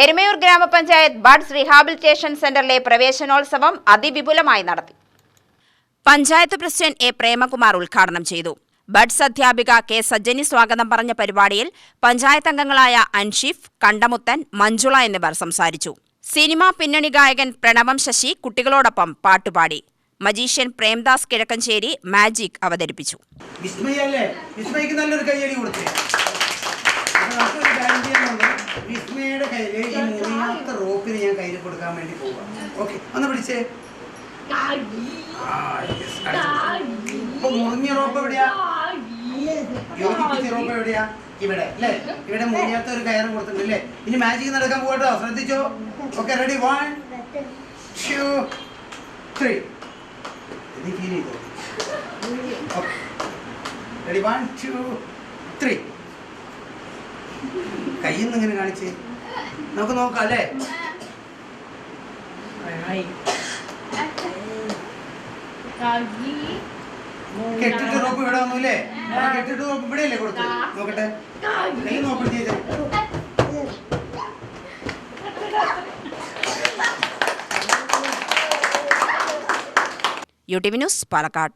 എരുമയൂർ ഗ്രാമപഞ്ചായത്ത് buds rehabilitation സെന്ററിലെ പ്രവേശനോത്സവം അതിവിപുലമായി നടത്തി. പഞ്ചായത്ത് പ്രസിഡന്റ് എ പ്രേമകുമാർ ഉദ്ഘാടനം ചെയ്തു. ബഡ്സ് അധ്യാപിക കെ സജ്ജനി സ്വാഗതം പറഞ്ഞ പരിപാടിയിൽ പഞ്ചായത്ത് അംഗങ്ങളായ അൻഷിഫ് കണ്ടമുത്തൻ മഞ്ജുള എന്നിവർ സംസാരിച്ചു. സിനിമാ പിന്നണി ഗായകൻ പ്രണവം ശശി കുട്ടികളോടൊപ്പം പാട്ടുപാടി. മജീഷ്യൻ പ്രേംദാസ് കിഴക്കഞ്ചേരി മാജിക് അവതരിപ്പിച്ചു. വിസ്മയല്ലേ? വിസ്മയ്ക്ക് നല്ലൊരു കയ്യടി കൊടുത്തേ. റോപ്പിന് ഞാൻ കയ്യിൽ കൊടുക്കാൻ വേണ്ടി പോവാം. ഓക്കെ ഒന്ന് പിടിച്ചേ. മുറിഞ്ഞ റോപ്പ് എവിടെയാ? യോജിപ്പിച്ച റോപ്പ് എവിടെയാ? ഇവിടെ അല്ലേ? ഇവിടെ മുറിയാത്ത ഒരു കയറും കൊടുത്തിട്ടുണ്ട് അല്ലേ ഇനി മാജിക് നടക്കാൻ പോകട്ടോ ശ്രദ്ധിച്ചോ? Okay ready one two three ഇത് ഫീൽ ചെയ്തോ? റെഡി വൺ ടു ത്രീ കയ്യിൽ നിന്ന് ഇങ്ങനെ കാണിച്ച്. നമുക്ക് നോക്കാം അല്ലേ? കെട്ടിട്ട് റോപ്പ് ഇവിടെ വന്നു അല്ലേ കെട്ടിട്ട് റോപ്പ് ഇവിടെ അല്ലേ കൊടുത്തു നോക്കട്ടെ. കൈ നോക്കട്ടെ ചെയ്തേ U T V news Palakkad.